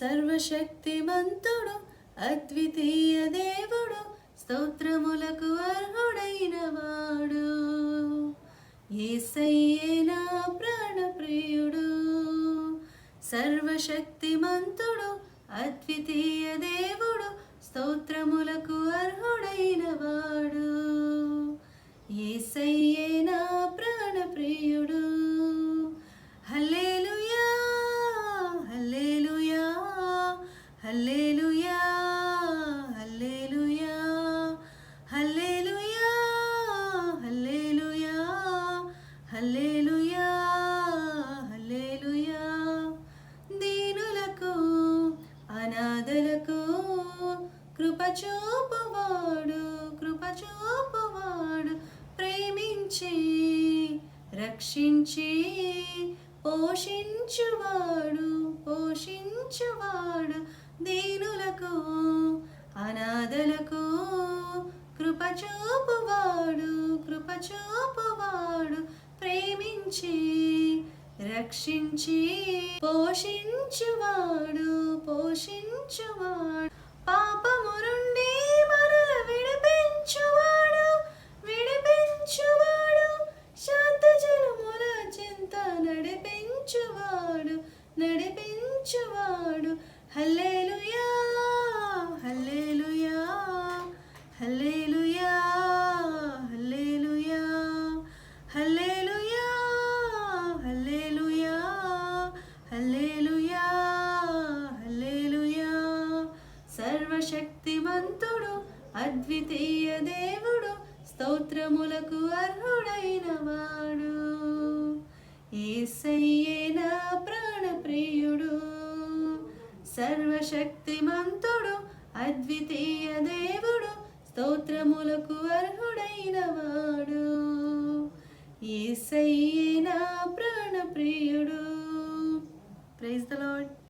సర్వశక్తిమంతుడు అద్వితీయ దేవుడు స్తోత్రములకు అర్హుడైన వాడు ఏసయ్యే నా ప్రాణప్రియుడు సర్వశక్తిమంతుడు అద్వితీయ దేవుడు బాధలకు కృపచూపువాడు కృపచూపువాడు ప్రేమించి రక్షించి పోషించువాడు పోషించువాడు దీనులకు అనాథలకు కృపచూపువాడు కృపచూపువాడు ప్రేమించి రక్షించి పోషించువాడు పోషి నడిపించువాడు. Hallelujah hallelujah hallelujah hallelujah hallelujah hallelujah hallelujah hallelujah. సర్వశక్తిమంతుడు అద్వితీయ దేవుడు స్తోత్రములకు అర్హుడైన సర్వశక్తిమంతుడు అద్వితీయ దేవుడు స్తోత్రములకు అర్హుడైన వాడు ఏసయ్యే నా ప్రాణప్రియుడు